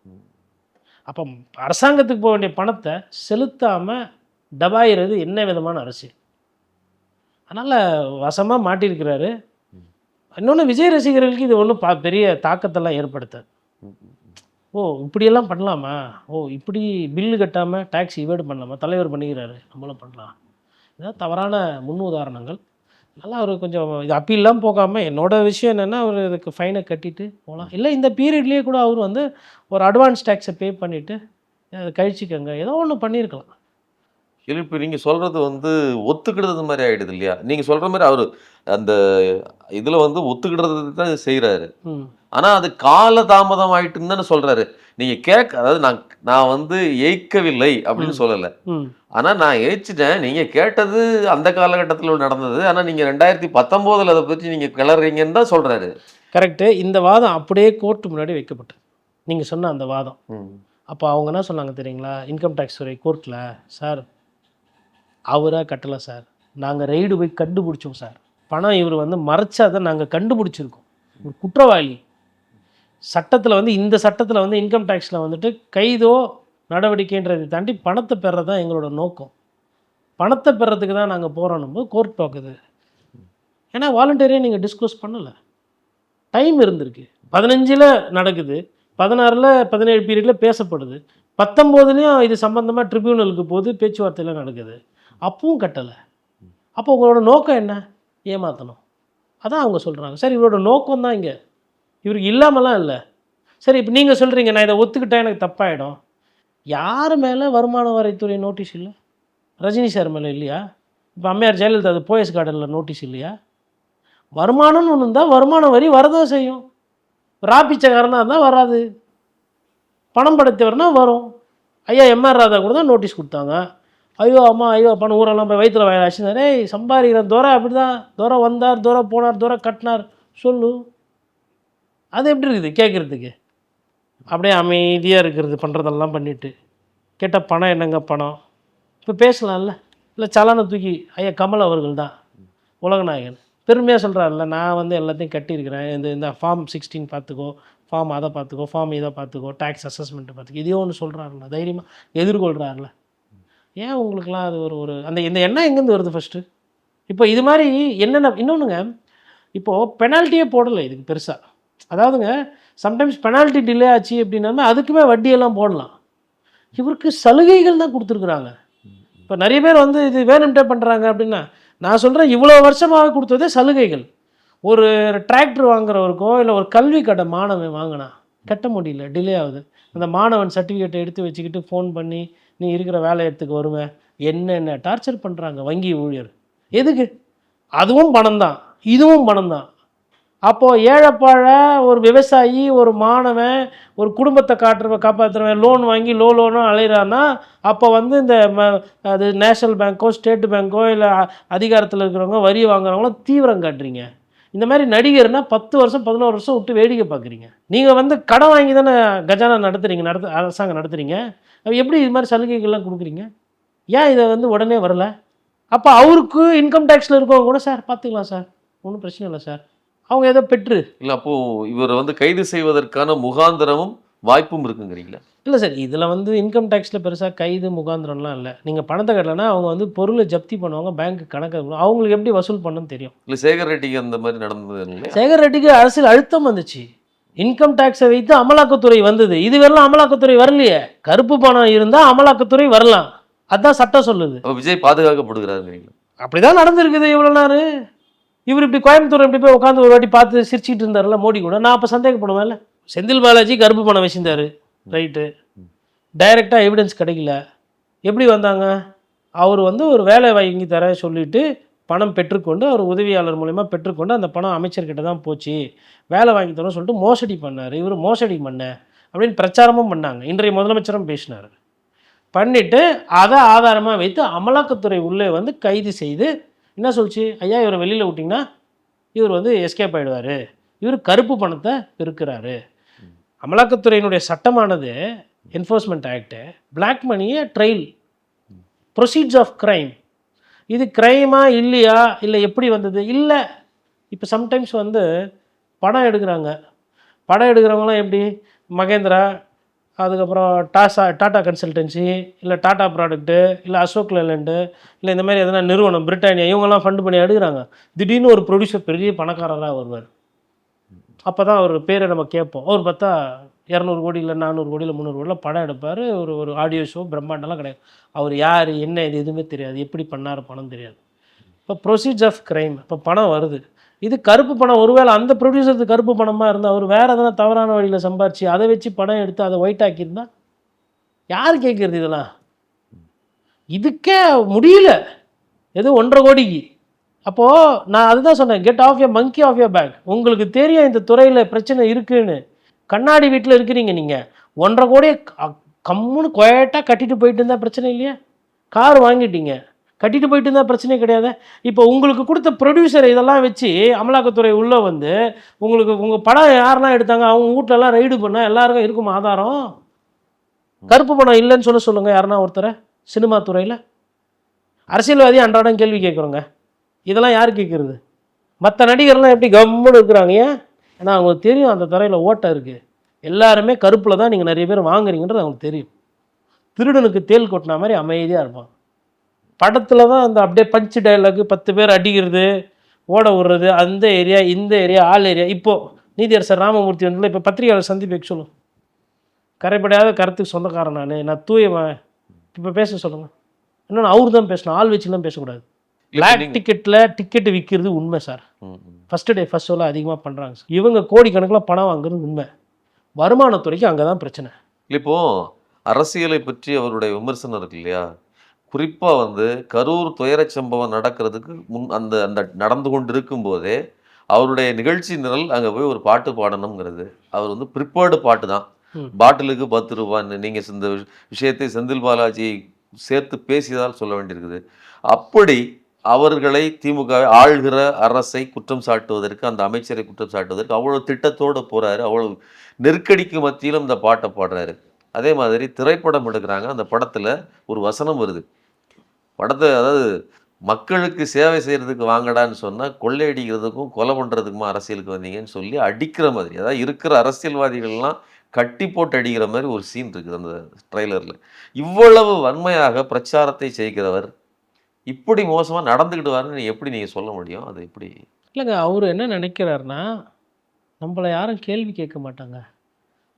அப்போ அரசாங்கத்துக்கு போக வேண்டிய பணத்தை செலுத்தாமல் டபாயிறது என்ன விதமான அரசியல் அதனால் வசமாக மாட்டியிருக்கிறாரு. இன்னொன்று விஜய் ரசிகர்களுக்கு இது ஒன்றும் பா பெரிய தாக்கத்தெல்லாம் ஏற்படுத்தாது. ஓ இப்படியெல்லாம் பண்ணலாமா? ஓ இப்படி பில்லு கட்டாமல் டேக்ஸ் இவேடு பண்ணலாமா? தலைவர் பண்ணிக்கிறாரு நம்மளும் பண்ணலாம். இதான் தவறான முன் உதாரணங்கள். நல்லா அவர் கொஞ்சம் இது அப்பீல்லாம் போகாமல் என்னோட விஷயம் என்னென்னா அவர் இதுக்கு ஃபைனை கட்டிட்டு போகலாம் இல்லை இந்த பீரியட்லேயே கூட அவர் வந்து ஒரு அட்வான்ஸ் டேக்ஸை பே பண்ணிவிட்டு அதை கழிச்சிக்கங்க. ஏதோ ஒன்று பண்ணியிருக்கலாம் இப்ப நீங்க சொல்றது வந்து ஒத்துக்கிடுறது மாதிரி ஆயிடுது இல்லையா? நீங்க சொல்ற மாதிரி அவரு அந்த இதுல வந்து ஒத்துக்கிடுறது தான் செய்யறாரு ம். ஆனா அது கால தாமதம் ஆயிட்டுன்னு தானே சொல்றாரு. நீங்க கேட்க அதாவது நான் நான் வந்து ஏய்க்கவில்லை அப்படின்னு சொல்லல. ம். ஆனா நான் ஏய்ச்சிட்டேன். நீங்க கேட்டது அந்த காலகட்டத்தில் நடந்தது. ஆனா நீங்க ரெண்டாயிரத்தி பத்தொன்பதுல அதை பத்தி நீங்க கிளறீங்கன்னு தான் சொல்றாரு. கரெக்டு இந்த வாதம் அப்படியே கோர்ட்டு முன்னாடி வைக்கப்பட்டது. நீங்கள் சொன்ன அந்த வாதம். அப்போ அவங்க என்ன சொன்னாங்க தெரியுங்களா? இன்கம் டேக்ஸ் துறை கோர்ட்டில் சார் அவராக கட்டலை சார். நாங்கள் ரைடு போய் கண்டுபிடிச்சோம் சார். பணம் இவர் வந்து மறைச்சாதை நாங்கள் கண்டுபிடிச்சிருக்கோம். ஒரு குற்றவாளி. சட்டத்தில் வந்து இந்த சட்டத்தில் வந்து இன்கம் டேக்ஸில் வந்துட்டு கைதோ நடவடிக்கைன்றதை தாண்டி பணத்தை பெறது தான் எங்களோட நோக்கம். பணத்தை பெறதுக்கு தான் நாங்கள் போகிறோன்னு கோர்ட் பார்க்குது ஏன்னா வாலண்டியரியாக நீங்கள் டிஸ்க்ளோஸ் பண்ணலை. டைம் இருந்திருக்கு. பதினஞ்சில் நடக்குது. பதினாறில் பதினேழு பீரியடில் பேசப்படுது. பத்தொம்போதுலேயும் இது சம்மந்தமாக ட்ரிபியூனலுக்கு போது பேச்சுவார்த்தையெல்லாம் நடக்குது. அப்பவும் கட்டலை. அப்போ உங்களோட நோக்கம் என்ன? ஏமாற்றணும் அதான் அவங்க சொல்கிறாங்க சார் இவரோட நோக்கம் தான் இங்கே. இவருக்கு இல்லாமலாம் இல்லை. சரி இப்போ நீங்கள் சொல்கிறீங்க நான் இதை ஒத்துக்கிட்டேன் எனக்கு தப்பாயிடும். யார் மேலே வருமான வரித்துறை நோட்டீஸ் இல்லை? ரஜினி சார் மேலே இல்லையா? இப்போ அம்மையார் ஜெயலலிதா அது போயஸ் கார்டனில் நோட்டீஸ் இல்லையா? வருமானம்னு ஒன்று இருந்தால் வருமான வரி வரதான் செய்யும். ராப்பிச்சக்காரனாக இருந்தால் வராது. பணம் படைத்தவர்னால் வரும். ஐயா எம்ஆர் ராதா கூட தான் நோட்டீஸ் கொடுத்தாங்க. ஐயோ அம்மா ஐயோ பணம் ஊரெல்லாம் போய் வயிற்றுல வயலாச்சு ஏய் சம்பாதிக்கிறேன். துரை அப்படி தான் துரை வந்தார் துரை போனார் துரை கட்டினார். சொல்லு. அது எப்படி இருக்குது? கேட்குறதுக்கு அப்படியே அமைதியாக இருக்கிறது பண்ணுறதெல்லாம் பண்ணிவிட்டு கேட்ட பணம் என்னங்க பணம்? இப்போ பேசலாம்ல. இல்லை சலானை தூக்கி ஐயா கமல் அவர்கள் தான். உலகநாயகன் பெருமையாக சொல்கிறாருல்ல நான் வந்து எல்லாத்தையும் கட்டியிருக்கிறேன். இந்த இந்த ஃபார்ம் சிக்ஸ்டீன் பார்த்துக்கோ ஃபார்ம் அதை பார்த்துக்கோ ஃபார்ம் இதை பார்த்துக்கோ டேக்ஸ் அசஸ்மெண்ட்டை பார்த்துக்கோ. இதையோ ஒன்று சொல்கிறாருல்ல தைரியமாக எதிர்கொள்கிறாருல ஏன் உங்களுக்குலாம் அது ஒரு ஒரு அந்த இந்த எண்ணம் எங்கேருந்து வருது ஃபஸ்ட்டு இப்போ இது மாதிரி என்னென்ன இன்னொன்றுங்க இப்போது பெனால்ட்டியே போடலை இதுக்கு பெருசாக அதாவதுங்க சம்டைம்ஸ் பெனால்ட்டி டிலே ஆச்சு அப்படின்னாலுமே அதுக்குமே வட்டியெல்லாம் போடலாம். இவருக்கு சலுகைகள் தான் கொடுத்துருக்குறாங்க. இப்போ நிறைய பேர் வந்து இது வேணும்ட்டே பண்ணுறாங்க அப்படின்னா நான் சொல்கிறேன் இவ்வளோ வருஷமாக கொடுத்ததே சலுகைகள். ஒரு டிராக்டர் வாங்குறவருக்கோ இல்லை ஒரு கல்வி கடை மாணவன் வாங்கினா கட்ட முடியல டிலே ஆகுது. அந்த மாணவன் சர்டிஃபிகேட்டை எடுத்து வச்சுக்கிட்டு ஃபோன் பண்ணி நீ இருக்கிற வேலையத்துக்கு வருவேன் என்னென்ன டார்ச்சர் பண்ணுறாங்க வங்கி ஊழியர். எதுக்கு? அதுவும் பணம் தான் இதுவும் பணம் தான் அப்போது ஏழைப்பாழ ஒரு விவசாயி ஒரு மாணவன் ஒரு குடும்பத்தை காட்டுற காப்பாற்றுறவன் லோன் வாங்கி லோ லோனும் அலையிறான்னா அப்போ வந்து இந்த ம- அது நேஷனல் பேங்க்கோ ஸ்டேட் பேங்க்கோ இல்லை அதிகாரத்தில் இருக்கிறவங்க வரி வாங்குறவங்களும் தீவிரம் காட்டுறீங்க. இந்த மாதிரி நடிகர்னா பத்து வருஷம் பதினோரு வருஷம் விட்டு வேடிக்கை பார்க்குறீங்க நீங்கள் வந்து கடன் வாங்கி தானே கஜானா நடத்துறீங்க நடத்து அரசாங்கம் நடத்துறீங்க. எப்படி இது மாதிரி சலுகைகள்லாம் கொடுக்குறீங்க? ஏன் இதை வந்து உடனே வரல? அப்போ அவருக்கு இன்கம் டேக்ஸில் இருக்கவங்க கூட சார் பார்த்துக்கலாம் சார். ஒன்றும் பிரச்சனை இல்லை சார். அவங்க ஏதோ பெற்று. இல்ல அப்போ இவரை வந்து கைது செய்வதற்கான முகாந்திரமும் வாய்ப்பும் இருக்குங்கிறீங்களா? இல்லை சார். இதில் வந்து இன்கம் டேக்ஸில் பெருசாக கைது முகாந்திரம்லாம் இல்லை. நீங்கள் பணத்தை கட்டலைன்னா அவங்க வந்து பொருளை ஜப்தி பண்ணுவாங்க பேங்க் கணக்கு அவங்களுக்கு எப்படி வசூல் பண்ணணும்னு தெரியும். இல்ல சேகர் ரெட்டிக்கு அந்த மாதிரி நடந்தது சேகர் ரெட்டிக்கு அரசியல் அழுத்தம் வந்துச்சு. இன்கம் டேக்ஸை வைத்து அமலாக்கத்துறை வந்தது. இது வரலாம் அமலாக்கத்துறை வரலையே. கருப்பு பணம் இருந்தால் அமலாக்கத்துறை வரலாம். அதான் சட்டம் சொல்லுது. விஜய் பாதுகாக்கப்படுகிறாருங்கிறீங்களா அப்படிதான் நடந்திருக்குது இவ்வளோ நாள். இவர் இப்படி கோயம்புத்தூர் இப்படி போய் உட்காந்து ஒரு வாட்டி பார்த்து சிரிச்சிட்டு இருந்தார்ல மோடி கூட. நான் அப்போ சந்தேகப்படுவேன்ல. செந்தில் பாலாஜி கருப்பு பணம் வச்சிருந்தாரு. ரைட்டு. டைரெக்டாக எவிடன்ஸ் கிடைக்கல. எப்படி வந்தாங்க? அவர் வந்து ஒரு வேலை வாங்கி தர சொல்லிட்டு பணம் பெற்றுக்கொண்டு அவர் உதவியாளர் மூலயமா பெற்றுக்கொண்டு அந்த பணம் அமைச்சர்கிட்ட தான் போச்சு. வேலை வாங்கி தரோம்னு சொல்லிட்டு மோசடி பண்ணார். இவர் மோசடி பண்ண அப்படின்னு பிரச்சாரமும் பண்ணாங்க. இன்றைய முதலமைச்சரும் பேசினார். பண்ணிவிட்டு அதை ஆதாரமாக வைத்து அமலாக்கத்துறை உள்ளே வந்து கைது செய்து என்ன சொல்லிச்சு? ஐயா இவரை வெளியில் விட்டிங்கன்னா இவர் வந்து எஸ்கேப் ஆகிடுவார் இவர் கருப்பு பணத்தை பெருக்கிறாரு அமலாக்கத்துறையினுடைய சட்டமானது என்ஃபோர்ஸ்மெண்ட் ஆக்ட்டு பிளாக் மணியை ட்ரெயில் ப்ரொசீட்ஸ் ஆஃப் க்ரைம் இது க்ரைமா இல்லையா? இல்லை எப்படி வந்தது? இல்லை. இப்போ சம்டைம்ஸ் வந்து படம் எடுக்கிறாங்க. படம் எடுக்கிறவங்களாம் எப்படி? மகேந்திரா அதுக்கப்புறம் டாசா டாடா கன்சல்டன்சி இல்லை டாடா ப்ராடக்ட்டு இல்லை அசோக் லேலண்டு இல்லை இந்த மாதிரி எதனா நிறுவனம் பிரிட்டானியா இவங்கெல்லாம் ஃபண்டு பண்ணி எடுக்கிறாங்க. திடீர்னு ஒரு ப்ரொடியூசர் பெரிய பணக்காரராக வருவார். அப்போ தான் அவர் பேரை நம்ம கேட்போம். அவர் பார்த்தா இரநூறு கோடி இல்லை நானூறு கோடியில் முந்நூறு கோடியில் படம் எடுப்பார். ஒரு ஒரு ஆடியோ ஷோ பிரம்மாண்டெல்லாம் கிடையாது. அவர் யார் என்ன இது எதுவுமே தெரியாது. எப்படி பண்ணார் பணம் தெரியாது. இப்போ ப்ரொசீஜ் ஆஃப் க்ரைம் இப்போ பணம் வருது. இது கருப்பு பணம். ஒருவேளை அந்த ப்ரொடியூசருக்கு கருப்பு பணமாக இருந்தால் அவர் வேறு எதனா தவறான வழியில் சம்பாரிச்சு அதை வச்சு படம் எடுத்து அதை ஒயிட் ஆக்கியிருந்தா? யார் கேட்குறது இதெல்லாம்? இதுக்கே முடியல. எது ஒன்றரை கோடிக்கு. அப்போது நான் அதுதான் சொன்னேன் get off your monkey off your back உங்களுக்கு தெரியும் இந்த துறையில் பிரச்சனை இருக்குன்னு. கண்ணாடி வீட்டில் இருக்கிறீங்க நீங்கள் ஒன்றரை கோடியை கம்முன்னு குவைட்டாக கட்டிட்டு போயிட்டு இருந்தால் பிரச்சனை இல்லையா? கார் வாங்கிட்டீங்க. கட்டிட்டு போயிட்டு இருந்தால் பிரச்சனையே கிடையாது? இப்போ உங்களுக்கு கொடுத்த ப்ரொடியூசர் இதெல்லாம் வச்சு அமலாக்கத்துறை உள்ளே வந்து உங்களுக்கு உங்கள் படம் யாரெல்லாம் எடுத்தாங்க? அவங்க வீட்டிலலாம் ரைடு பண்ணால் எல்லாருக்கும் இருக்கும் ஆதாரம். கருப்பு பணம் இல்லைன்னு சொல்ல சொல்லுங்கள் யாருன்னா ஒருத்தரை? சினிமா துறையில்? அரசியல்வாதி அன்றாடம் கேள்வி கேட்குறோங்க. இதெல்லாம் யார் கேட்குறது? மற்ற நடிகர்லாம் எப்படி கம்முன்னு இருக்கிறாங்க ஏன்? ஏன்னா அவங்களுக்கு தெரியும் அந்த துறையில் ஓட்டம் இருக்குது எல்லாருமே கருப்பில் தான் நீங்கள் நிறைய பேர் வாங்குறீங்கன்றது அவங்களுக்கு தெரியும். திருடனுக்கு தேள் கொட்டின மாதிரி அமைதியாக இருப்பான். படத்தில் தான் அந்த அப்படியே பஞ்சு டயலாக் பத்து பேர் அடிக்கிறது ஓட விடுறது அந்த ஏரியா இந்த ஏரியா ஆள் ஏரியா. இப்போது நீதியரசர் ராமமூர்த்தி வந்து இப்போ பத்திரிகையாளர் சந்திப்பு சொல்லும் கரைப்படையாத கருத்துக்கு சொந்தக்காரன் நான். நான் தூயவன். இப்போ பேச சொல்லுங்கள் இன்னொன்று அவர் தான் பேசணும். ஆள் வச்சுலாம் பேசக்கூடாது. பிளாக் டிக்கெட்டில் டிக்கெட் விற்கிறது உண்மை சார். ஃபஸ்ட்டு டே ஃபஸ்ட் ஷோவில் அதிகமாக பண்ணுறாங்க சார். இவங்க கோடிக்கணக்கில் பணம் வாங்குறது உண்மை. வருமானத்துறைக்கு அங்கே தான் பிரச்சனை இப்போ அரசியலை பற்றி அவருடைய விமர்சனம் இருக்கு இல்லையா? குறிப்பா வந்து கரூர் துயரச் சம்பவம் நடக்கிறதுக்கு முன் அந்த அந்த நடந்து கொண்டு இருக்கும்போதே அவருடைய நிகழ்ச்சி நிரல் அங்க போய் ஒரு பாட்டு பாடணுங்கிறது அவர் வந்து ப்ரிப்பேர்டு பாட்டு தான். பாட்டிலுக்கு பத்து ரூபான்னு நீங்க இந்த விஷ- விஷயத்தை செந்தில் பாலாஜி சேர்த்து பேசியதால் சொல்ல வேண்டியிருக்குது. அப்படி அவர்களை திமுக ஆள்கிற அரசை குற்றம் சாட்டுவதற்கு அந்த அமைச்சரை குற்றம் சாட்டுவதற்கு அவ்வளோ திட்டத்தோடு போகிறாரு அவ்வளோ நெருக்கடிக்கு மத்தியிலும் இந்த பாட்டை பாடுறாரு. அதே மாதிரி திரைப்படம் எடுக்கிறாங்க. அந்த படத்தில் ஒரு வசனம் வருது. படத்தை அதாவது மக்களுக்கு சேவை செய்கிறதுக்கு வாங்கடான்னு சொன்னா கொள்ளையடிக்கிறதுக்கும் கொலை பண்ணுறதுக்குமா அரசியலுக்கு வந்தீங்கன்னு சொல்லி அடிக்கிற மாதிரி அதாவது இருக்கிற அரசியல்வாதிகள்லாம் கட்டி போட்டு அடிக்கிற மாதிரி ஒரு சீன் இருக்குது அந்த ட்ரெய்லரில் இவ்வளவு வன்மையாக பிரச்சாரத்தை செய்கிறவர் இப்படி மோசமாக நடந்துக்கிட்டு எப்படி நீங்கள் சொல்ல முடியும்? அது எப்படி? இல்லைங்க அவர் என்ன நினைக்கிறாருன்னா நம்மளை யாரும் கேள்வி கேட்க மாட்டாங்க.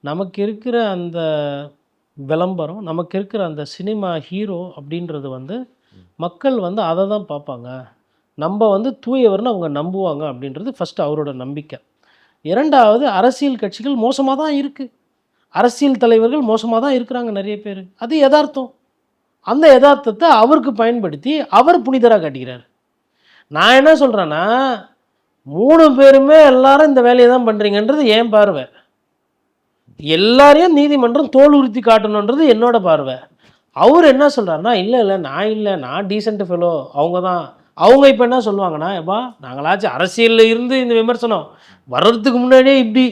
நமக்கு இருக்கிற அந்த விளம்பரம் நமக்கு இருக்கிற அந்த சினிமா ஹீரோ அப்படின்றது வந்து மக்கள் வந்து அதை தான் பார்ப்பாங்க. நம்ம வந்து தூயவர்னு அவங்க நம்புவாங்க அப்படின்றது ஃபஸ்ட்டு அவரோட நம்பிக்கை. இரண்டாவது அரசியல் கட்சிகள் மோசமாக தான் இருக்குது அரசியல் தலைவர்கள் மோசமாக தான் இருக்கிறாங்க நிறைய பேர். அது யதார்த்தம். அந்த யதார்த்தத்தை அவருக்கு பயன்படுத்தி அவர் புனிதராக காட்டிக்கிறார் நான் என்ன சொல்கிறேன்னா மூணு பேருமே எல்லாரும் இந்த வேலையை தான் பண்ணுறீங்கன்றது ஏன் பார்வை. எல்லாரையும் நீதிமன்றம் தோல் உறுத்தி காட்டணுன்றது என்னோட பார்வை. அவர் என்ன சொல்கிறாருன்னா இல்லை இல்லை நான் இல்லை நான் டீசெண்ட் ஃபெலோ அவங்க தான். அவங்க இப்போ என்ன சொல்லுவாங்கன்னா எப்பா நாங்களாச்சும் அரசியலில் இருந்து இந்த விமர்சனம் வர்றதுக்கு முன்னாடியே இப்படி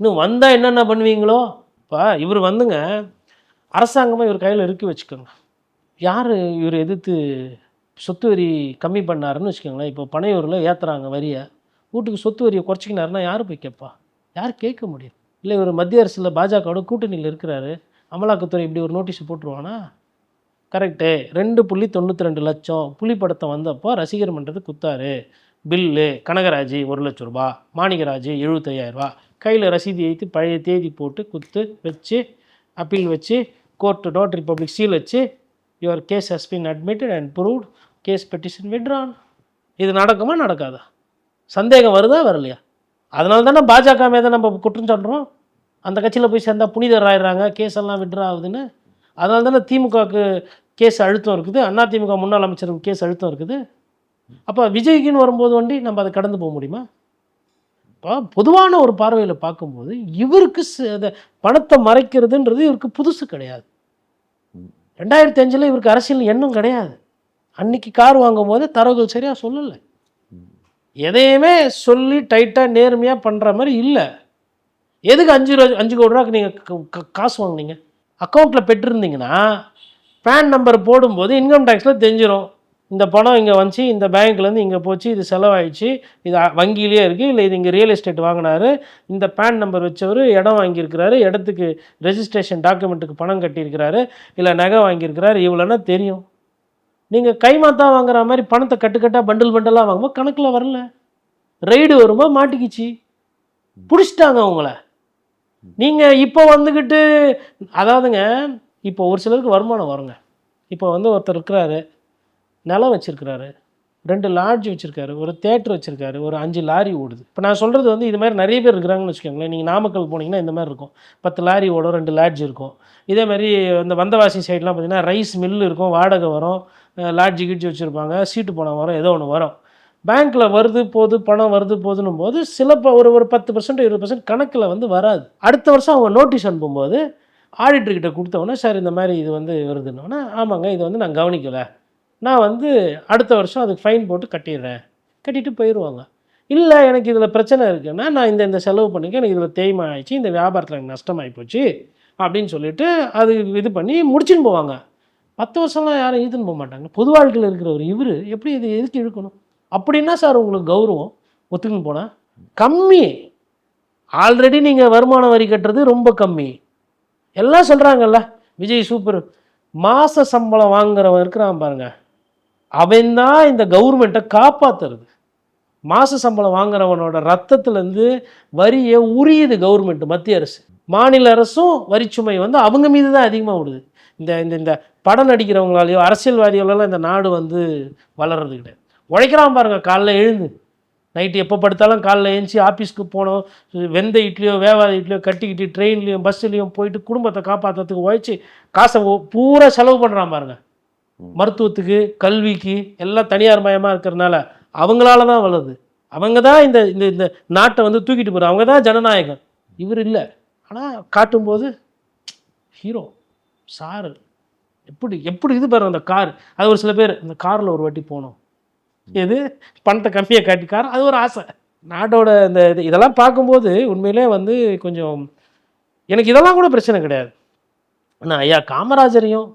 இன்னும் வந்தால் என்னென்ன பண்ணுவீங்களோ? இப்போ இவர் வந்துங்க அரசாங்கமாக இவர் கையில் இருக்கி வச்சுக்கோங்க. யார் இவர் எதிர்த்து சொத்து வரி கம்மி பண்ணாருன்னு வச்சுக்கோங்களேன். இப்போ பனையூரில் ஏற்றுறாங்க வரியை. வீட்டுக்கு சொத்து வரியை குறைச்சிக்கினாருன்னா யார் போய் கேட்பா? யார் கேட்க முடியும்? இல்லை இவர் மத்திய அரசில் பாஜகவோட கூட்டணியில் இருக்கிறாரு. அமலாக்கத்துறை இப்படி ஒரு நோட்டீஸ் போட்டுருவானா? கரெக்டு ரெண்டு புள்ளி தொண்ணூற்றி ரெண்டு லட்சம் புலி படத்தை வந்தப்போ ரசிகர் மன்றது குத்தாரு. பில்லு கனகராஜ் ஒரு லட்ச ரூபா மாணிகராஜ் எழுபத்தையாயிரரூபா கையில் ரசீது எழுத்து பழைய தேதி போட்டு குத்து வச்சு அப்பீல் வச்சு கோர்ட்டு நோட் ரிப்பப்ளிக் சீல் வச்சு your case has been admitted and proved case petition withdrawn இது நடக்குமா நடக்காதா? சந்தேகம் வருதா வரலையா? அதனால தானே பாஜக மீது நம்ம குற்றம் சொல்கிறோம் அந்த கட்சியில் போய் சேர்ந்தா புனிதர் ஆயிடுறாங்க கேஸ் எல்லாம் விட்ரா ஆகுதுன்னு. அதனால தானே திமுகவுக்கு கேஸ் அழுத்தம் இருக்குது. அண்ணா திமுக முன்னாள் அமைச்சருக்கு கேஸ் அழுத்தம் இருக்குது. அப்போ விஜய்க்குன்னு வரும்போது வண்டி நம்ம அதை கடந்து போக முடியுமா? இப்போ பொதுவான ஒரு பார்வையில் பார்க்கும்போது இவருக்கு ச- பணத்தை மறைக்கிறதுன்றது இவருக்கு புதுசு கிடையாது. ரெண்டாயிரத்தி அஞ்சில் இவருக்கு அரசியல் எண்ணம் கிடையாது. அன்னைக்கு கார் வாங்கும் போது தரவுகள் சரியாக சொல்லலை. எதையுமே சொல்லி டைட்டாக நேர்மையாக பண்ணுற மாதிரி இல்லை. எதுக்கு அஞ்சு ரூபா அஞ்சு கோடி ரூபாய்க்கு நீங்கள் காசு வாங்குனீங்க? அக்கௌண்ட்டில் பெற்றிருந்தீங்கன்னா பேன் நம்பர் போடும்போது இன்கம் டேக்ஸில் தெரிஞ்சிடும் இந்த பணம் இங்கே வந்துச்சு இந்த பேங்க்லேருந்து இங்கே போச்சு இது செலவாயிடுச்சு இது வங்கியிலே இருக்குது இல்லை இது இங்கே ரியல் எஸ்டேட் வாங்கினாரு இந்த பேன் நம்பர் வச்சவர் இடம் வாங்கியிருக்கிறாரு இடத்துக்கு ரெஜிஸ்ட்ரேஷன் டாக்குமெண்ட்டுக்கு பணம் கட்டியிருக்கிறாரு இல்லை நகை வாங்கியிருக்கிறாரு இவ்வளோன்னா தெரியும். நீங்கள் கைமாத்தா வாங்குற மாதிரி பணத்தை கட்டுக்கட்டாக பண்டில் பண்டலாக வாங்கும்போது கணக்கில் வரல. ரைடு வரும்போது மாட்டிக்கிச்சு. பிடிச்சிட்டாங்க அவங்கள. நீங்கள் இப்போ வந்துக்கிட்டு அதாவதுங்க இப்போ ஒரு சிலருக்கு வருமானம் வருங்க. இப்போ வந்து ஒருத்தர் இருக்கிறாரு நிலம் வச்சுருக்கிறாரு. ரெண்டு லாட்ஜ் வச்சுருக்காரு. ஒரு தேட்டர் வச்சுருக்காரு. ஒரு அஞ்சு லாரி ஓடுது. இப்போ நான் சொல்கிறது வந்து இது மாதிரி நிறைய பேர் இருக்கிறாங்கன்னு வச்சுக்கோங்களேன். நீங்கள் நாமக்கல் போனீங்கன்னா இந்த மாதிரி இருக்கும். பத்து லாரி ஓடும் ரெண்டு லாட்ஜ் இருக்கும். இதே மாதிரி இந்த வந்தவாசி சைட்லாம் பார்த்தீங்கன்னா ரைஸ் மில் இருக்கும் வாடகை வரும் லாட்ஜி கிட்ஜி வச்சுருப்பாங்க சீட்டு பணம் வரும் ஏதோ ஒன்று வரும். பேங்க்கில் வருது போது பணம் வருது போதுன்னும் போது சில ப- ஒரு ஒரு பத்து பர்சன்ட் இருபது பர்சன்ட் கணக்கில் வந்து வராது. அடுத்த வருஷம் அவங்க நோட்டீஸ் அனுப்பும்போது ஆடிட்டர்கிட்ட கொடுத்தவொடனே சார் இந்த மாதிரி இது வந்து வருதுன்னொன்னே ஆமாங்க இது வந்து நான் கவனிக்கலை. நான் வந்து அடுத்த வருஷம் அதுக்கு ஃபைன் போட்டு கட்டிடுறேன். கட்டிட்டு போயிடுவாங்க. இல்லை எனக்கு இதில் பிரச்சனை இருக்குன்னா நான் இந்த இந்த செலவு பண்ணிக்க எனக்கு இதில் தேய்மா ஆயிடுச்சு இந்த வியாபாரத்தில் எனக்கு நஷ்டமாகி போச்சு அப்படின்னு சொல்லிட்டு அது இது பண்ணி முடிச்சுன்னு போவாங்க. பத்து வருஷம்லாம் யாரும் இழுத்துன்னு போக மாட்டாங்க. பொது வாழ்க்கையில் இருக்கிற ஒரு இவர் எப்படி இது எதுக்கு இழுக்கணும்? அப்படின்னா சார் உங்களுக்கு கௌரவம். ஒத்துக்குன்னு போனால் கம்மி. ஆல்ரெடி நீங்கள் வருமான வரி கட்டுறது ரொம்ப கம்மி. எல்லாம் சொல்கிறாங்கல்ல விஜய் சூப்பர் மாத சம்பளம் வாங்குறவன் இருக்கிறான் பாருங்கள் அவன் தான் இந்த கவர்மெண்ட்டை காப்பாற்றுறது மாத சம்பளம் வாங்குறவனோட ரத்தத்துலேருந்து வரியை உரியுது கவர்மெண்ட் மத்திய அரசு. மாநில அரசும் வரிச்சுமை வந்து அவங்க மீது தான் அதிகமாக விடுது இந்த இந்த இந்த படம் நடிக்கிறவங்களாலேயோ அரசியல்வாதிகளெல்லாம் இந்த நாடு வந்து வளர்றது கிடையாது. உழைக்கிறான் பாருங்கள் காலைல எழுந்து. நைட்டு எப்போ படுத்தாலும் காலைல எழுந்துச்சி ஆஃபீஸ்க்கு போனோம். வெந்த இட்லியோ வேவாத இட்லியோ கட்டிக்கிட்டு ட்ரெயின்லேயும் பஸ்ஸுலேயும் போயிட்டு குடும்பத்தை காப்பாற்றுறதுக்கு உழைச்சி காசை பூரா செலவு பண்ணுறான் பாருங்கள் மருத்துவத்துக்கு கல்விக்கு எல்லாம் தனியார் மயமாக இருக்கிறனால அவங்களால தான் வளருது. அவங்க தான் இந்த இந்த இந்த நாட்டை வந்து தூக்கிட்டு போகிறாங்க அவங்க தான் ஜனநாயகம். இவர் இல்லை. ஆனால் காட்டும்போது ஹீரோ சாரு. எப்படி எப்படி இது பாருங்க அந்த கார். அது ஒரு சில பேர் இந்த காரில் ஒரு வாட்டி போனோம். எது? பணத்தை கம்மியாக காட்டி கார். அது ஒரு ஆசை. நாட்டோட இந்த இது இதெல்லாம் பார்க்கும்போது உண்மையிலே வந்து கொஞ்சம் எனக்கு இதெல்லாம் கூட பிரச்சனை கிடையாது. ஆனால் ஐயா காமராஜரையும்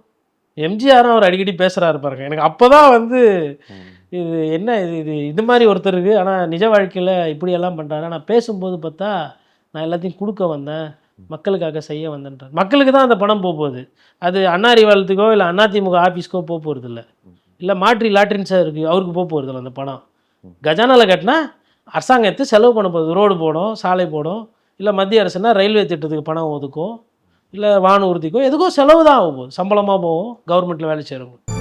எம்ஜிஆரும் அவர் அடிக்கடி பேசுகிறாரு பாருங்க. எனக்கு அப்போ தான் வந்து இது என்ன இது இது இது மாதிரி ஒருத்தருக்கு ஆனால் நிஜ வாழ்க்கையில் இப்படியெல்லாம் பண்ணுறாரு ஆனால் பேசும்போது பார்த்தா நான் எல்லாத்தையும் கொடுக்க வந்தேன். மக்களுக்காக செய்ய வந்தேன்றார். மக்களுக்கு தான் அந்த பணம் போக போகுது. அது அண்ணா அறிவாலயத்துக்கோ இல்லை அதிமுக ஆஃபீஸ்க்கோ போக போகிறது இல்லை இல்லை மாற்றி லாட்ரின் சார் இருக்குது அவருக்கு போக போகிறது இல்லை அந்த பணம். கஜானாவில் கட்டினா அரசாங்கம் எடுத்து செலவு பண்ண போகுது. ரோடு போடும் சாலை போடும். இல்லை மத்திய அரசுனா ரயில்வே திட்டத்துக்கு பணம் ஒதுக்கும். இல்லை வானூர்திக்கோ எதுக்கோ செலவு தான் ஆகும். சம்பளமாக போகும் கவர்மெண்ட்டில் வேலை செய்கிறவங்க